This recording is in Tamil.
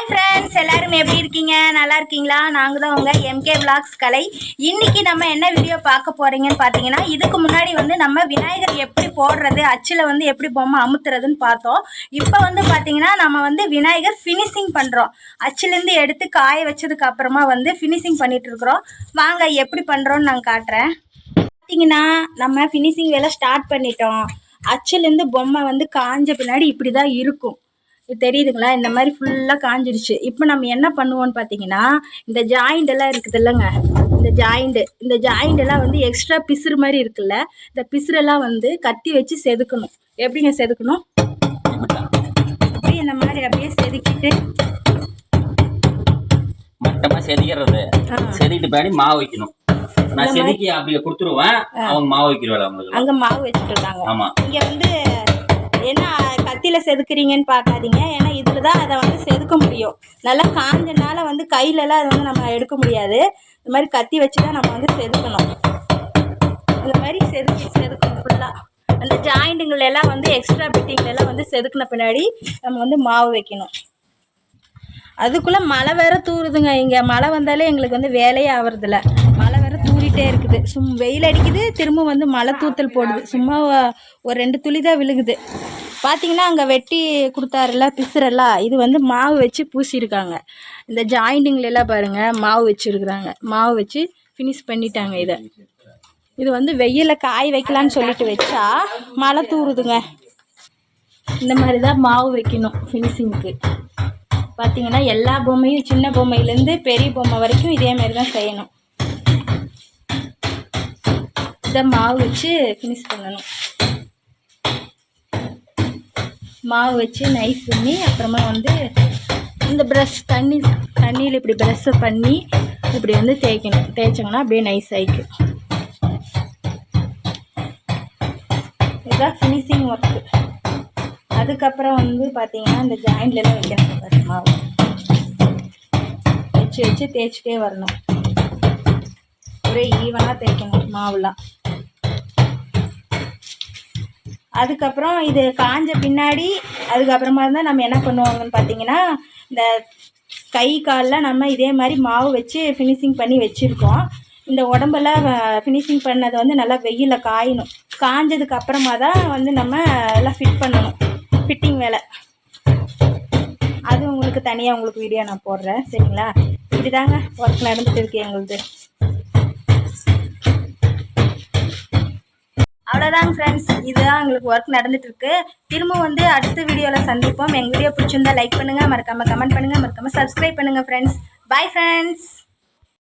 ஹாய் ஃப்ரெண்ட்ஸ் எல்லாரும் எப்படி இருக்கீங்க? நல்லா இருக்கீங்களா? நாங்கள் தான் உங்கள் எம்கே விளாக்ஸ் கலை. இன்னைக்கு நம்ம என்ன வீடியோ பார்க்க போகிறீங்கன்னு பார்த்தீங்கன்னா இதுக்கு முன்னாடி வந்து நம்ம விநாயகர் எப்படி போடுறது அச்சில் வந்து எப்படி பொம்மை அமுத்துறதுன்னு பார்த்தோம். இப்போ வந்து பார்த்தீங்கன்னா நம்ம வந்து விநாயகர் ஃபினிஷிங் பண்ணுறோம் அச்சிலேருந்து எடுத்து காய வச்சதுக்கு அப்புறமா வந்து ஃபினிஷிங் பண்ணிட்டு இருக்கிறோம். வாங்க எப்படி பண்ணுறோன்னு நான் காட்டுறேன். பார்த்தீங்கன்னா நம்ம ஃபினிஷிங் வேலை ஸ்டார்ட் பண்ணிட்டோம். அச்சிலேருந்து பொம்மை வந்து காஞ்ச பின்னாடி இப்படி தான் இருக்கும். தெரியுதுங்களா? இந்த மாதிரி ஃபுல்லாக காஞ்சிடுச்சு இப்போ நம்ம என்ன பண்ணுவோம்னு பார்த்தீங்கன்னா இந்த ஜாயிண்ட் எல்லாம் இருக்குது இல்லைங்க? இந்த ஜாயிண்ட்டு இந்த ஜாயிண்ட் எல்லாம் வந்து எக்ஸ்ட்ரா பிசுறு மாதிரி இருக்குல்ல? இந்த பிசுறெல்லாம் வந்து கத்தி வச்சு செதுக்கணும். எப்படிங்க செதுக்கணும்? அப்படியே இந்த மாதிரி அப்படியே செதுக்கிட்டு. மட்டமா செதுக்கிறது. செதுக்கிட்டு பின்னாடி மாவு வைக்கணும். நான் செதுக்கி அப்படியே கொடுத்துருவேன். அவங்க மாவு வைக்கிறவாள் அவங்களுக்கு. அங்கே மாவு வச்சுட்டு இருக்காங்க ஆமா. இங்கே வந்து என்ன கத்தியில் செதுக்குறீங்கன்னு பார்க்காதீங்க. ஏன்னா இதில் தான் அதை வந்து செதுக்க முடியும். நல்லா காஞ்சனால வந்து கையிலலாம் அதை வந்து நம்ம எடுக்க முடியாது. இந்த மாதிரி கத்தி வச்சு தான் நம்ம வந்து செதுக்கணும். இந்த மாதிரி செதுக்கி செதுக்கணும் ஃபுல்லாக அந்த ஜாயிண்ட்டுங்களெல்லாம் வந்து எக்ஸ்ட்ரா பிட்டிங்கள் எல்லாம் வந்து செதுக்கின பின்னாடி நம்ம வந்து மாவு வைக்கணும். அதுக்குள்ளே மழை வேற தூறுதுங்க இங்கே. மழை வந்தாலே எங்களுக்கு வந்து வேலையே ஆகிறதில்ல மழை வேற தூரிட்டே இருக்குது. சும் வெயில் அடிக்குது திரும்ப வந்து மழை தூத்தல் போடுது. சும்மா ஒரு ரெண்டு துளி தான் விழுகுது. பார்த்தீங்கன்னா அங்கே வெட்டி கொடுத்தாருல பிசுறெல்லாம் இது வந்து மாவு வச்சு பூசியிருக்காங்க. இந்த ஜாயிண்டிங்லாம் பாருங்கள் மாவு வச்சுருக்குறாங்க. மாவு வச்சு ஃபினிஷ் பண்ணிட்டாங்க இதை. இது வந்து வெயிலில் காய் வைக்கலான்னு சொல்லிட்டு வச்சா மழை தூறுதுங்க இந்த மாதிரி தான் மாவு வைக்கணும் ஃபினிஷிங்க்கு பார்த்தீங்கன்னா எல்லா பொம்மையும் சின்ன பொம்மையிலேருந்து பெரிய பொம்மை வரைக்கும் இதே மாதிரி தான் செய்யணும். இதை மாவு வச்சு ஃபினிஷ் பண்ணணும். மாவு வச்சு நைஸ் பண்ணி அப்புறமா வந்து இந்த ப்ரஷ் தண்ணி தண்ணியில் இப்படி ப்ரெஷ்ஷை பண்ணி இப்படி வந்து தேய்க்கணும். தேய்ச்சோங்கன்னா அப்படியே நைஸ் ஆகிக்கும் இதுதான் ஃபினிஷிங் ஒர்க்கு அதுக்கப்புறம் வந்து பார்த்தீங்கன்னா இந்த ஜாயிண்ட்லாம் வைக்கணும் மாவு. வச்சு வச்சு தேய்ச்சிட்டே வரணும். ஒரே ஈவனாக தேய்க்கணும் மாவுலாம். அதுக்கப்புறம் இது காஞ்ச பின்னாடி அதுக்கப்புறமா இருந்தால் நம்ம என்ன பண்ணுவாங்கன்னு பார்த்தீங்கன்னா இந்த கை காலில் நம்ம இதே மாதிரி மாவு வச்சு ஃபினிஷிங் பண்ணி வச்சுருக்கோம். இந்த உடம்பெல்லாம் ஃபினிஷிங் பண்ணது வந்து நல்லா வெயிலில் காயணும். காஞ்சதுக்கு அப்புறமா தான் வந்து நம்ம எல்லாம் ஃபிட் பண்ணணும். ஃபிட்டிங் வேலை. அது உங்களுக்கு தனியாக உங்களுக்கு வீடியோ நான் போடுறேன். சரிங்களா? இப்படி தாங்க ஒர்க் நடந்துட்டு இருக்கு எங்களுது. அவ்வளோதாங்க ஃப்ரெண்ட்ஸ் இதுதான் எங்களுக்கு ஒர்க் நடந்துட்டு இருக்கு திரும்ப வந்து அடுத்த வீடியோவில் சந்திப்போம். எங்கள் வீடியோ பிடிச்சிருந்தா லைக் பண்ணுங்கள் மறக்காமல் கமெண்ட் பண்ணுங்கள் மறக்காமல் சப்ஸ்கிரைப் பண்ணுங்கள் ஃப்ரெண்ட்ஸ் பை ஃப்ரெண்ட்ஸ்